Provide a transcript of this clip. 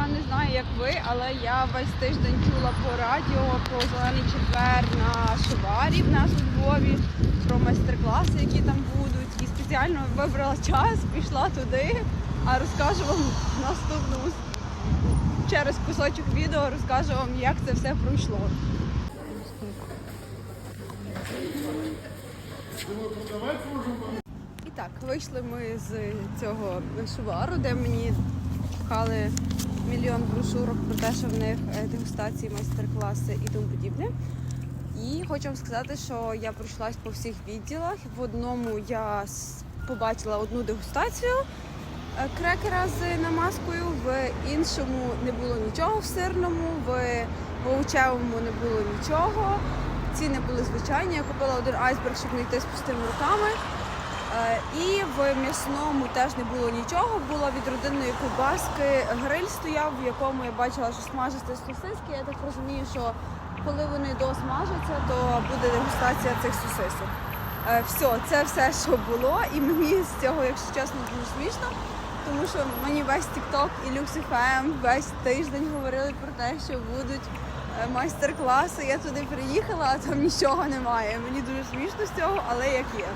я не знаю, як ви, але я весь тиждень чула по радіо про зелений четвер на шварі в нас у Львові, про майстер-класи, які там будуть. І спеціально вибрала час, пішла туди, а розкажу вам в наступному через кусочок відео розкажу вам, як це все пройшло. І так, вийшли ми з цього шувару, де мені пхали мільйон брошурок про те, що в них е, дегустації, майстер-класи і тому подібне. І хочу вам сказати, що я пройшлась по всіх відділах. В одному я побачила одну дегустацію е, крекера з намазкою, в іншому не було нічого в сирному, в овочевому не було нічого. Ціни були звичайні. Я купила один айсберг, щоб не йти з пустими руками. Е, І в м'ясному теж не було нічого. Було від родинної ковбаски. Гриль стояв, в якому я бачила, що смажаться сосиски. Я так розумію, що коли вони досмажаться, то буде дегустація цих сосисок. Е, Все, це все, що було, і мені з цього, якщо чесно, дуже смішно. Тому що мені весь TikTok і LuxFM весь тиждень говорили про те, що будуть е, майстер-класи. Я туди приїхала, а там нічого немає. Мені дуже смішно з цього, але як є.